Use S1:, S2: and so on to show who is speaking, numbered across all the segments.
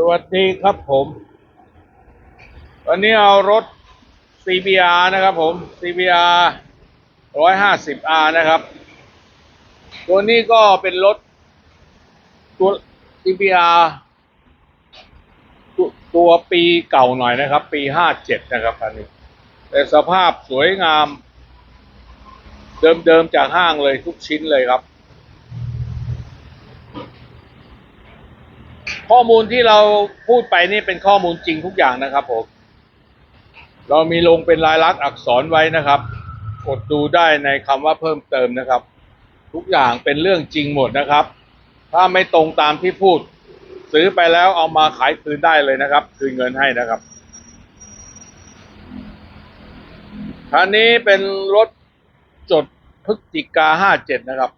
S1: สวัสดีครับผม วันนี้เอารถ CBR นะครับผม CBR 150R นะครับ ตัวนี้ก็เป็นรถตัว CBR ตัวตัวปีเก่าหน่อยนะครับ ปี 57 นะครับคันนี้ แต่สภาพสวยงาม เดิมๆจากห้างเลยทุกชิ้นเลยครับ ข้อมูลที่เราพูดไปนี่เป็นข้อมูลจริงทุกอย่างนะครับผม เรามีลงเป็นลายลักษณ์อักษรไว้นะครับ กดดูได้ในคำว่าเพิ่มเติมนะครับ ทุกอย่างเป็นเรื่องจริงหมดนะครับ ถ้าไม่ตรงตามที่พูด ซื้อไปแล้วเอามาขายคืนได้เลยนะครับ คืนเงินให้นะครับคันนี้เป็นรถจดพฤศจิกาห้าเจ็ดนะครับ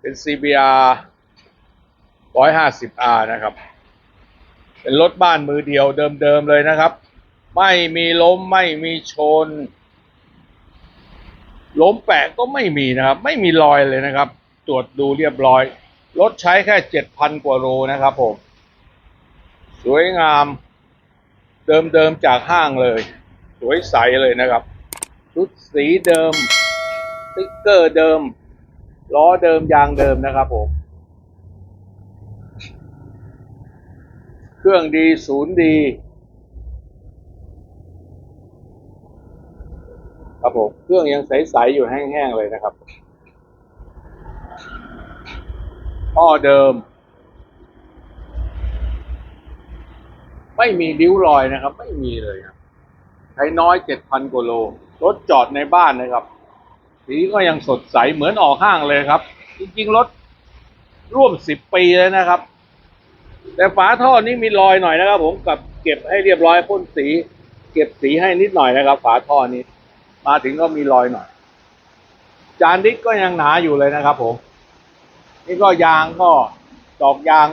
S1: เป็น CBR 150R นะครับ เป็นรถบ้านมือเดียวเดิมๆเลยนะครับ ไม่มีล้มไม่มีชน ล้มแปะก็ไม่มีนะครับ ไม่มีรอยเลยนะครับ ตรวจดูเรียบร้อย รถใช้แค่เจ็ดพันกว่าโลนะครับผม สวยงาม เดิมๆจากห้างเลย สวยใสเลยนะครับชุดสีเดิมติ๊กเกอร์เดิม ล้อเดิมยางเดิมนะครับผม เครื่องดีศูนย์ดีครับผมเครื่องยังใสๆอยู่แห้งๆเลยนะครับท่อเดิม ไม่มีริ้วรอยนะครับ ไม่มีเลยครับใช้น้อยเจ็ดพันกว่าโลรถจอดในบ้านนะครับสีก็ยังสดใสเหมือนออกห้างเลยครับ จริงๆรถร่วมสิบปีแล้วนะครับ แต่ฝาท่อนี้มีรอยหน่อยนะครับ ผมกับเก็บให้เรียบร้อยพ่นสี เก็บสีให้นิดหน่อยนะครับ ฝาท่อนี้ มาถึงก็มีรอยหน่อย จานดิสก็ยังหนาอยู่เลยนะครับ ผม นี่ก็ยางก็ดอกยาง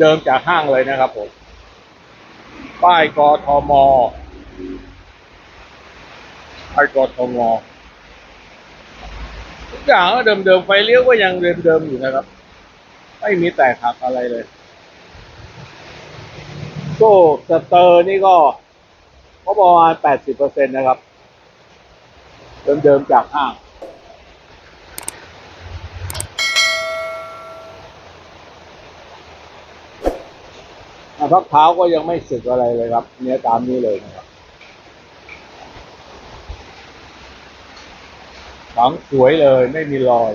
S1: เดิมๆจากห้างเลยนะครับ ผม ป้ายกทมป้ายกทมทุกอย่างก็เดิมๆไฟเลี้ยวก็ยังเดิมๆอยู่นะครับ ไม่มีแตกหักอะไรเลย โซ่สเตอร์นี่ก็ก็ประมาณแปดสิบเปอร์เซ็นต์นะครับ เดิมๆจากห้างพักเท้าก็ยังไม่สึกอะไรเลยครับ เนี้ยตามนี้เลยนะครับฝังสวยเลยไม่มีรอย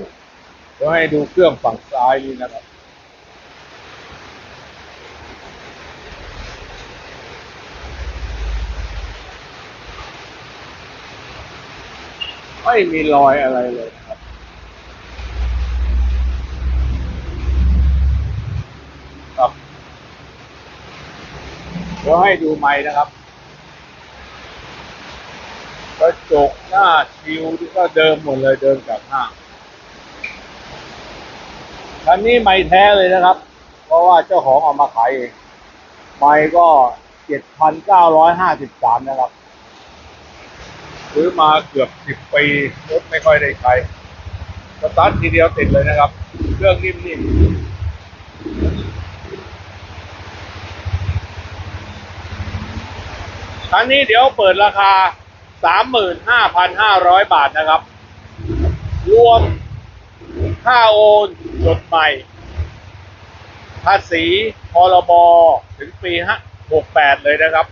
S1: ก็ให้ดูเครื่องฝั่งซ้ายนี่นะครับ ไม่มีรอยอะไรเลยครับ ครับเดี๋ยวให้ดูไม้นะครับกระจกหน้าชิวที่ก็เดิมหมดเลยเดิมจากห้างคันนี้ไม้แท้เลยนะครับ เพราะว่าเจ้าของเอามาขายเองไม้ก็เจ็ดพันเก้าร้อยห้าสิบสามนะครับ ซื้อมาเกือบสิบปีรถไม่ค่อยได้ใช้สตาร์ททีเดียวติดเลยนะครับ เครื่องนิ่มๆคันนี้เดี๋ยวเปิดราคาสามหมื่นห้าพันห้าร้อยบาทนะครับ รวมค่าโอนจดใหม่ ภาษีพรบถึงปีหกแปดเลยนะครับ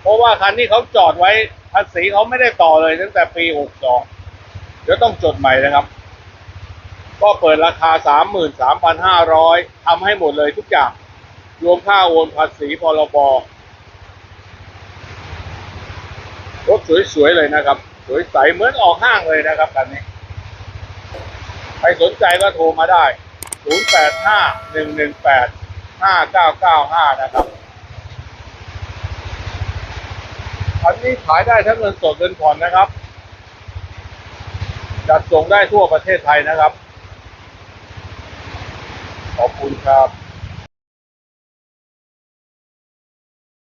S1: เพราะว่าคันนี้เขาจอดไว้ ภาษีเขาไม่ได้ต่อเลยตั้งแต่ปีหกสองเดี๋ยวต้องจดใหม่นะครับ ก็เปิดราคาสามหมื่นสามพันห้าร้อยทำให้หมดเลยทุกอย่าง รวมค่าโอนภาษีพรบรถสวยๆเลยนะครับ สวยใสเหมือนออกห้างเลยนะครับคันนี้ ใครสนใจก็โทรมาได้ 0 8 5 1 1 8 5 9 9 5 นะครับ อันนี้ขายได้ทั้งเงินสดเงินผ่อนนะครับ จัดส่งได้ทั่วประเทศไทยนะครับ ขอบคุณครับ